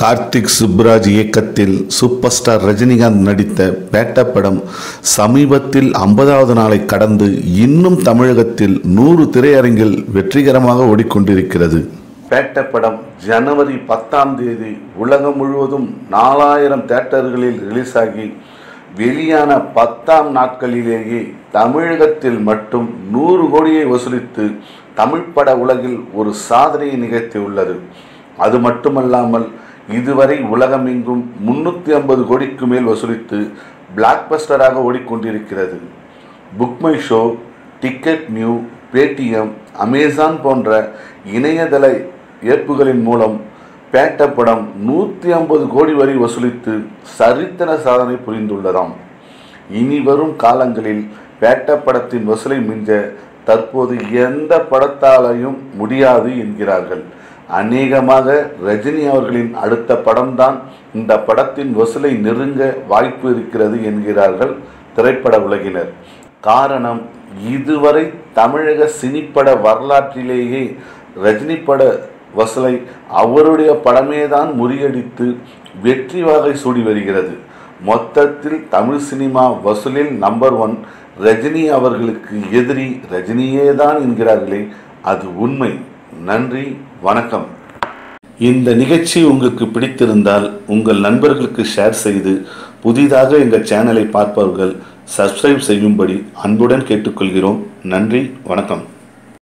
கார்த்திக் சுப்ராஜ் இயக்கத்தில் super star Rajinikanth நடித்த பேட்ட படம் சமீபத்தில் ஐம்பதாவது நாளை கடந்து இன்னும் தமிழகத்தில் நூறு திரையரங்கில் வெற்றிகரமாக ஓடிக்கொண்டிருக்கிறது. பேட்ட படம் ஜனவரி பத்தாம் தேதி உலகம் முழுவதும் நாலாயிரம் தேட்டர்களில் ரிலீஸ் ஆகி வெளியான பத்தாம் நாட்களிலேயே தமிழகத்தில் மட்டும் நூறு கோடியை வசூலித்து தமிழ் பட உலகில் ஒரு சாதனையை நிகழ்த்தியுள்ளது. அது மட்டுமல்லாமல் இதுவரை உலகமெங்கும் முன்னூற்றி ஐம்பது கோடிக்கு மேல் வசூலித்து பிளாக் பஸ்டராக ஓடிக்கொண்டிருக்கிறது BookMyShow ticket new Paytm Amazon போன்ற இணையதள ஏப்புகளின் மூலம் பேட்ட படம் நூற்றி ஐம்பது கோடி வரை வசூலித்து சரித்திர சாதனை புரிந்துள்ளதாம். இனி வரும் காலங்களில் பேட்ட படத்தின் வசூலை மிஞ்ச தற்போது எந்த படத்தாலையும் முடியாது என்கிறார்கள். அநேகமாக ரஜினி அவர்களின் அடுத்த படம்தான் இந்த படத்தின் வசூலை நெருங்க வாய்ப்பு இருக்கிறது என்கிறார்கள் திரைப்பட உலகினர். காரணம் இதுவரை தமிழக சினிப்பட வரலாற்றிலேயே ரஜினி பட வசூலை அவருடைய படமே தான் முறியடித்து வெற்றி வாகை சூடி வருகிறது. மொத்தத்தில் தமிழ் சினிமா வசூலில் நம்பர் ஒன் ரஜினி அவர்களுக்கு எதிரி ரஜினியே தான் என்கிறார்களே அது உண்மை. நன்றி வணக்கம். இந்த நிகழ்ச்சி உங்களுக்கு பிடித்திருந்தால் உங்கள் நண்பர்களுக்கு ஷேர் செய்து புதிதாக எங்கள் சேனலை பார்ப்பவர்கள் சப்ஸ்கிரைப் செய்யும்படி அன்புடன் கேட்டுக்கொள்கிறோம். நன்றி வணக்கம்.